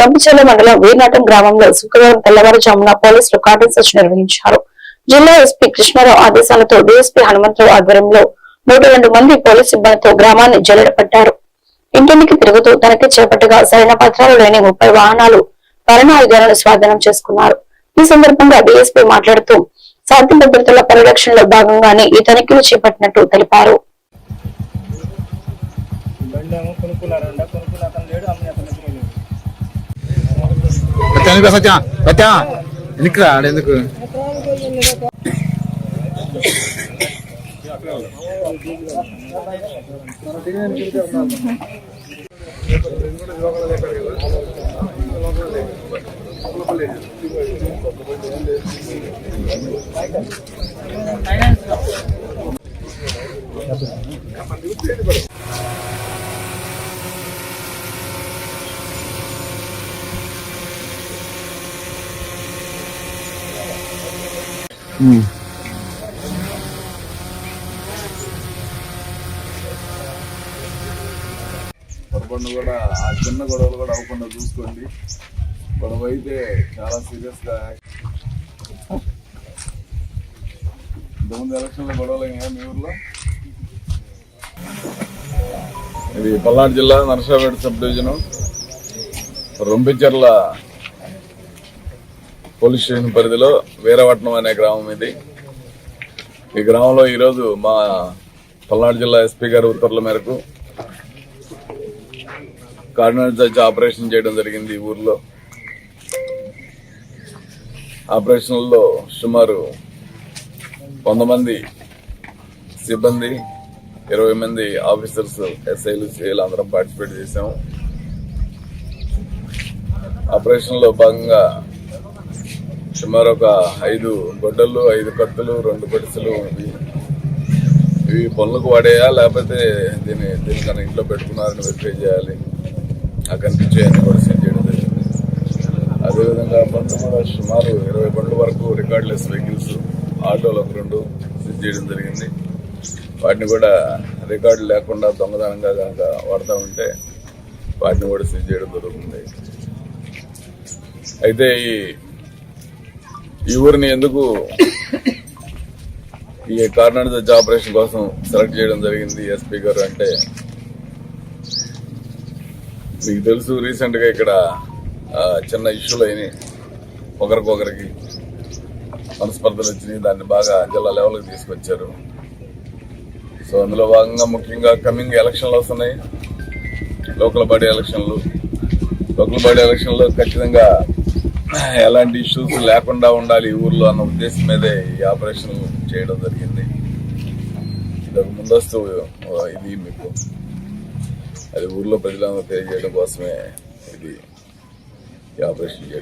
రంపచర్ల మండలం వీర్నాటం గ్రామంలో శుక్రవారం తెల్లవారుజామున పోలీసులు కార్డన్ సెర్చ్ నిర్వహించారు. జిల్లా ఎస్పీ కృష్ణారావు ఆదేశాలతో డీఎస్పీ హనుమంతరావు ఆధ్వర్యంలో నూట రెండు మంది పోలీస్ సిబ్బందితో గ్రామాన్ని జల్లడపట్టారు. ఇంటింటికి తిరుగుతూ తనకి చేపట్టగా సరైన పత్రాలు లేని ముప్పై వాహనాలు ఆయుధాలను స్వాధీనం చేసుకున్నారు. ఈ సందర్భంగా డిఎస్పీ మాట్లాడుతూ శాంతి భద్రతల పరిరక్షణలో భాగంగానే ఈ తనిఖీలు చేపట్టినట్టు తెలిపారు. സമീപ സത്യ സത്യ. എനിക്ക് ആടെ എന്തൊക്കെ? ഫൈനാൻസ് పొరపాటును కూడా ఆ చిన్న గొడవలు కూడా అవ్వకుండా చూసుకోండి. గొడవ అయితే చాలా సీరియస్గా ఇంతకుముందు ఎలక్షన్లో గొడవలు అయినాయా మీ ఊర్లో? ఇది పల్నాడు జిల్లా Narasapeta sub division. Rompicherla police station పరిధిలో వీరవట్నం అనే గ్రామం ఇది. ఈ గ్రామంలో ఈరోజు మా పల్నాడు జిల్లా ఎస్పీ గారి ఉత్తర్వుల మేరకు కార్డినల్ జడ్జ్ ఆపరేషన్ చేయడం జరిగింది ఈ ఊర్లో. ఆపరేషన్లో సుమారు వంద మంది సిబ్బంది ఇరవై మంది ఆఫీసర్స్ ఎస్ఐలు సిఐలు అందరం పార్టిసిపేట్ చేశాము. ఆపరేషన్లో భాగంగా సుమారు ఒక ఐదు గొడ్డలు ఐదు కత్తులు రెండు పడిసెలు ఇవి. ఇవి పనులకు వాడేయా? లేకపోతే దీన్ని దీనికన్నా ఇంట్లో పెట్టుకున్నారని వెరిఫై చేయాలి? ఆ కనిపించేయన్ని కూడా సీజ్ చేయడం జరిగింది. అదేవిధంగా బండ్లు కూడా సుమారు ఇరవై బండ్ల వరకు రికార్డ్లెస్ వెహికల్స్ ఆటోలు ఒక రెండు సిద్ధి చేయడం జరిగింది. వాటిని కూడా రికార్డు లేకుండా దొంగతనంగా కనుక వాడుతూ ఉంటే వాటిని కూడా సిద్ధి చేయడం జరుగుతుంది. అయితే ఈ ఈ ఊరిని ఎందుకు ఈ కార్నర్ జడ్జ్ ఆపరేషన్ కోసం సెలెక్ట్ చేయడం జరిగింది ఎస్పీ గారు అంటే? మీకు తెలుసు రీసెంట్గా ఇక్కడ చిన్న ఇష్యూలు అయినాయి. ఒకరికొకరికి మనస్పర్ధలు వచ్చినాయి. దాన్ని బాగా జిల్లా లెవెల్కి తీసుకొచ్చారు. సో అందులో భాగంగా ముఖ్యంగా కమింగ్ ఎలక్షన్లు వస్తున్నాయి. లోకల్ బాడీ ఎలక్షన్లు. లోకల్ బాడీ ఎలక్షన్లో ఖచ్చితంగా ఎలాంటి ఇష్యూస్ లేకుండా ఉండాలి ఈ ఊర్లో అన్న ఉద్దేశం మీదే ఈ ఆపరేషన్ చేయడం జరిగింది. ఇదొక ముందస్తు ఇది మీకు. అది ఊర్లో ప్రజలందరూ తెలియజేయడం కోసమే ఇది ఈ ఆపరేషన్ చేయడం.